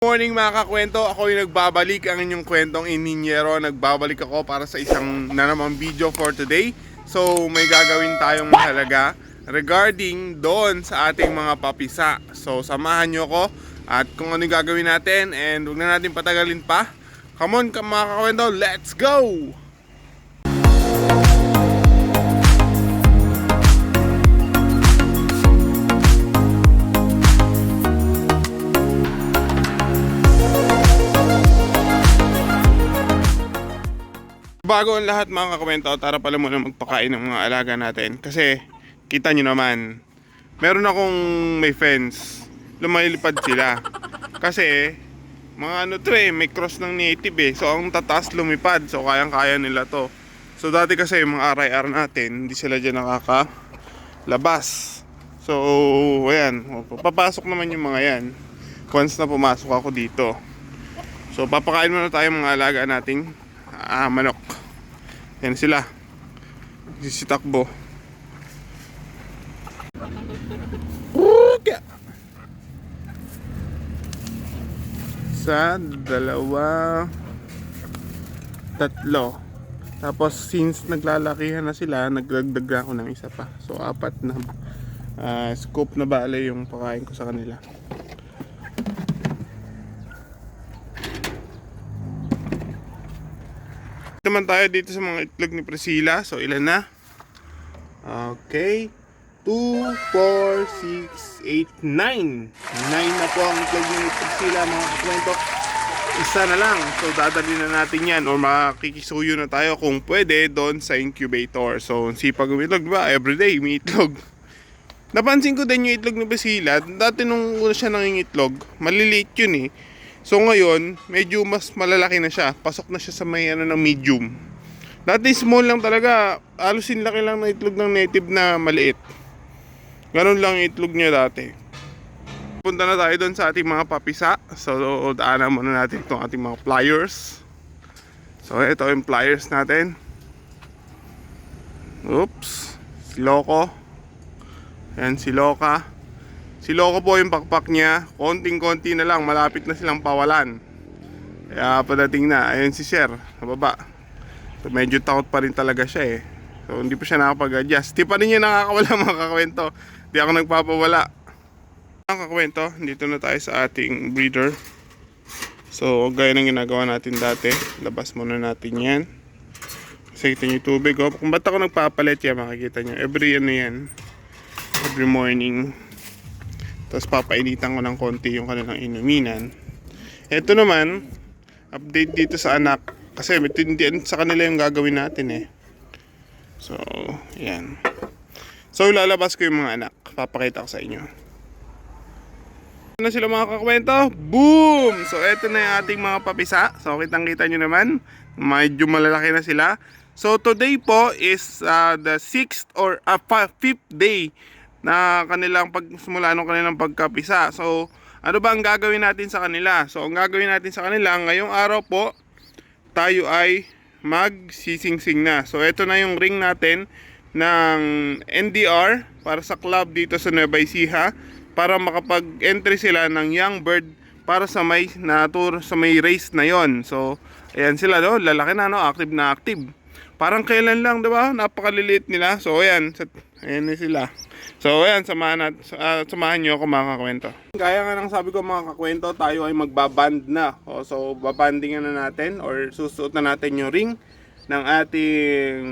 morning mga kakwento, ako yung nagbabalik ang inyong kwentong ininyero. Nagbabalik ako para sa isang na video for today. So may gagawin tayong mahalaga regarding doon sa ating mga papisa. So samahan nyo ko at kung ano yung gagawin natin and huwag na natin patagalin pa. Come on mga kakwento, let's go! Bago ang lahat mga kakwento, tara pala muna magpakain ng mga alaga natin. Kasi, kita nyo naman, meron akong may fence, lumalipad sila. Kasi, mga ano to eh, may cross ng native eh. So, ang tataas lumipad. So, kayang-kaya nila to. So, dati kasi yung mga RIR natin, hindi sila dyan nakakalabas. So, ayan. Papasok naman yung mga yan. Once na pumasok ako dito. So, papakain muna tayo mga alaga nating ah, manok. Yan sila. Sisitakbo. Kaya. Sa dalawa tatlo. Tapos since naglalakihan na sila, nagdagdag ako ng isa pa. So apat na ah, scoop na bale yung pakain ko sa kanila. Naman tayo dito sa mga itlog ni Priscilla. So, ilan na? Okay. 2, 4, 6, 8, 9. 9 na po ang itlog ni Priscilla mga kwento. Isa na lang. So, dadali na natin yan or makikisuyo na tayo kung pwede doon sa incubator. So, sipag umitlog, ba? Everyday, may itlog. Napansin ko din yung itlog ni Priscilla. Dati nung una siya nangingitlog, maliliit yun eh. So ngayon, medyo mas malalaki na siya. Pasok na siya sa may ano ng medium. Dati small lang talaga. Halos laki lang ng itlog ng native na maliit. Ganun lang itlog niya dati. Punta na tayo doon sa ating mga papisa. So, daanan muna natin itong ating mga pliers. So, ito yung pliers natin. Oops. Si Loco. Yan si Loka. Si Loco po yung pakpak niya. Konting-konti na lang. Malapit na silang pawalan. Kaya padating na. Ayun si Sher. Sa baba. So, medyo takot pa rin talaga siya eh. So hindi pa siya nakapag-adjust. Di pa rin niya nakakawala mga kakwento. Di ako nagpapawala. Mga kakwento, dito na tayo sa ating breeder. So gaya ng ginagawa natin dati. Labas muna natin yan. Kasi kita niyo tubig. Oh. Kung ba't ako nagpapalit yan, makikita niyo. Every ano yan. Every morning. Tapos papainitan ko ng konti yung kanilang inuminan. Ito naman, update dito sa anak. Kasi hindi sa kanila yung gagawin natin eh. So, yan. So, lalabas ko yung mga anak. Papakita ko sa inyo. Ano na sila mga kakwento? Boom! So, eto na yung ating mga papisa. So, kitang-kita nyo naman. Medyo malalaki na sila. So, today po is uh, the 6th or uh, 5th day na kanilang pagsimula ng kanilang pagkapisa. So, ano ba ang gagawin natin sa kanila? So, ang gagawin natin sa kanila, ngayong araw po, tayo ay magsisingsing na. So, ito na yung ring natin ng NDR para sa club dito sa Nueva Ecija para makapag-entry sila ng young bird para sa may natur sa may race na yon. So, ayan sila no, lalaki na no, active na active. Parang kailan lang, 'di ba? Napakaliliit nila. So, ayan, ayan na sila. So, ayan, samahan, nat, ah, samahan nyo ako mga kakwento. Gaya nga ng sabi ko mga kakwento, tayo ay magbaband na. O, so, babandingan na natin or susuot na natin yung ring ng ating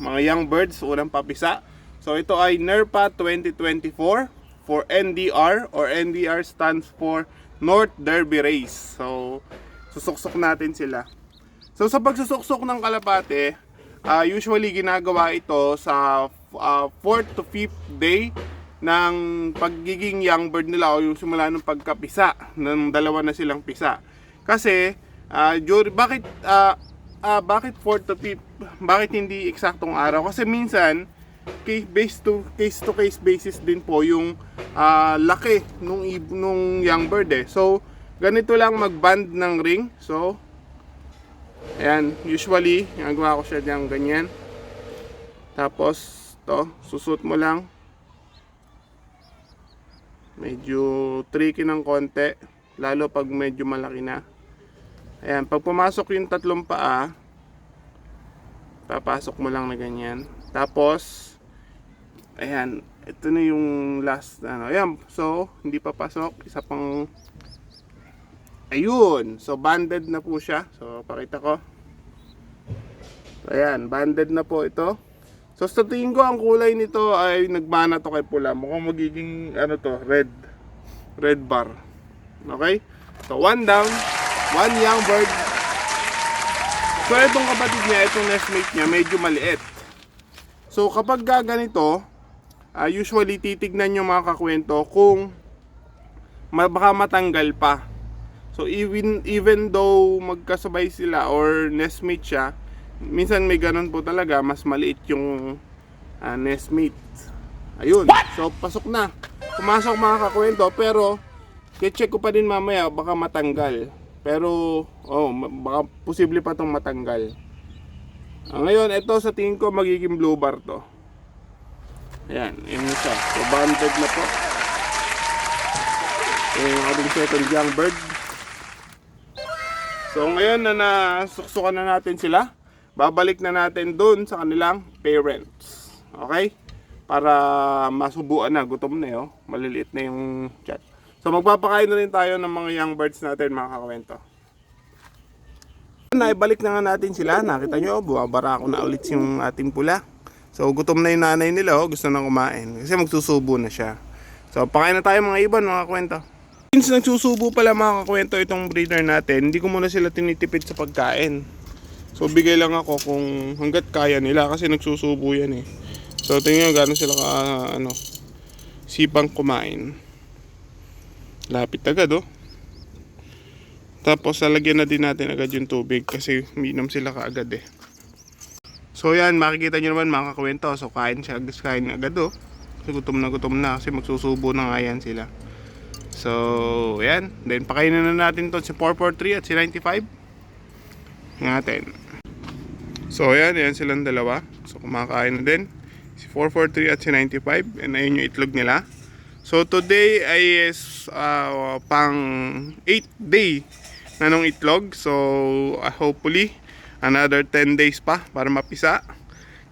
mga young birds, unang papisa. So, ito ay NERPA 2024 for NDR or NDR stands for North Derby Race. So, susuksok natin sila. So sa pagsusuksok ng kalapate, ah, usually ginagawa ito sa ah, 4th to 5th day ng pagiging young bird nila o yung simula ng pagkapisa ng dalawa na silang pisa. Kasi ah, dur- bakit ah, ah, bakit 4th to 5th? Bakit hindi eksaktong araw? Kasi minsan case based to case to case basis din po yung ah, laki nung nung young bird eh. So ganito lang magband ng ring. So Ayan, usually, ginagawa ko siya dyan ganyan. Tapos, to, susut mo lang. Medyo tricky ng konti. Lalo pag medyo malaki na. Ayan, pag pumasok yung tatlong paa, papasok mo lang na ganyan. Tapos, ayan, ito na yung last, ano, ayan, so, hindi pa pasok, isa pang, ayun, so, banded na po siya, so, pakita ko. Ayan, banded na po ito. So, sa tingin ko, ang kulay nito ay nagmana to kay pula. Mukhang magiging, ano to, red. Red bar. Okay? So, one down, one young bird. So, itong kapatid niya, itong nestmate niya, medyo maliit. So, kapag gaganito, ah, usually titignan yung mga kakwento kung baka matanggal pa. So, even, even though magkasabay sila or nestmate siya, minsan may ganun po talaga, mas maliit yung ah, nestmate. Ayun. So, pasok na. Pumasok mga kakwento, pero check ko pa din mamaya, baka matanggal. Pero, oh, baka posible pa tong matanggal. Ah, ngayon, ito sa tingin ko magiging blue bar to. Ayan, yun siya. So, banded na po. Yung ating second young bird. So, ngayon na nasuksukan na natin sila, babalik na natin doon sa kanilang parents. Okay? Para masubuan na, gutom na yun. Maliliit na yung chat. So, magpapakain na rin tayo ng mga young birds natin, mga kakwento. Naibalik na nga natin sila. Nakita nyo, buwabara ako na ulit yung ating pula. So, gutom na yung nanay nila, oh. gusto na kumain. Kasi magsusubo na siya. So, pakain na tayo mga ibon, mga kwento. Since nagsusubo pala mga kakwento itong breeder natin, hindi ko muna sila tinitipid sa pagkain. So, bigay lang ako kung hanggat kaya nila kasi nagsusubo yan eh. So, tingnan nyo gano'n sila ka, ano, sipang kumain. Lapit agad, oh. Tapos, lalagyan na din natin agad yung tubig kasi minom sila kaagad eh. So, yan, makikita nyo naman mga kakwento. So, kain siya, kain agad, oh. Kasi gutom na gutom na kasi magsusubo na nga yan sila. So, yan. Then, pakainin na natin to si 443 at si 95. Natin. So, yan. Yan silang dalawa. So, kumakain na din. Si 443 at si 95. And ayun yung itlog nila. So, today ay is uh, pang 8 day na nung itlog. So, uh, hopefully, another 10 days pa para mapisa.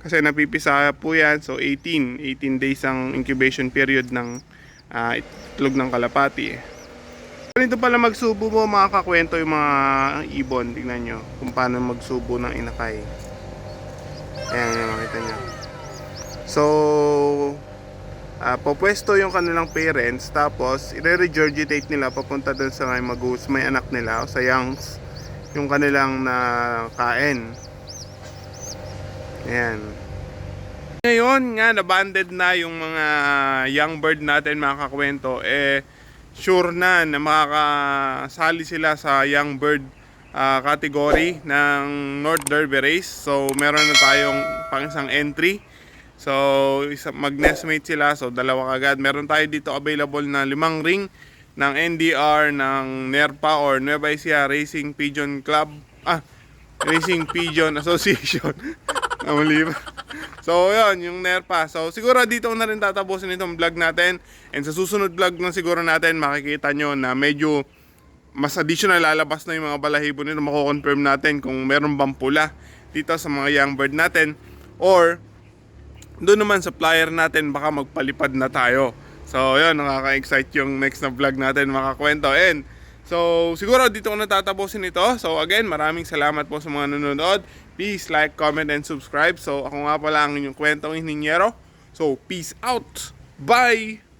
Kasi napipisa po yan. So, 18. 18 days ang incubation period ng ah, itlog ng kalapati. Ganito pala magsubo mo mga kakwento yung mga ibon. Tingnan nyo kung paano magsubo ng inakay. Ayan, yan, makita nyo. So, ah popwesto yung kanilang parents tapos i-regurgitate nila papunta dun sa may magus may anak nila sa youngs yung kanilang nakain. Ayan. Ngayon nga, nabanded na yung mga young bird natin mga kakwento, eh, sure na na makakasali sila sa young bird ah, category ng North Derby Race. So, meron na tayong pang isang entry. So, isa, mag-nestmate sila. So, dalawa kagad. Meron tayo dito available na limang ring ng NDR, ng NERPA or Nueva Ecija Racing Pigeon Club. Ah, Racing Pigeon Association. Namali pa. So, yun, yung NERPA. So, siguro dito na rin tatapusin itong vlog natin. And sa susunod vlog na siguro natin, makikita nyo na medyo mas additional lalabas na yung mga balahibo nito. Mako-confirm natin kung meron bang pula dito sa mga young bird natin. Or, doon naman sa flyer natin, baka magpalipad na tayo. So, yun, nakaka-excite yung next na vlog natin, makakwento. And, so, siguro dito ko natatapusin ito. So, again, maraming salamat po sa mga nanonood. Please like, comment, and subscribe. So, ako nga pala ang inyong kwentong hininyero. So, peace out. Bye!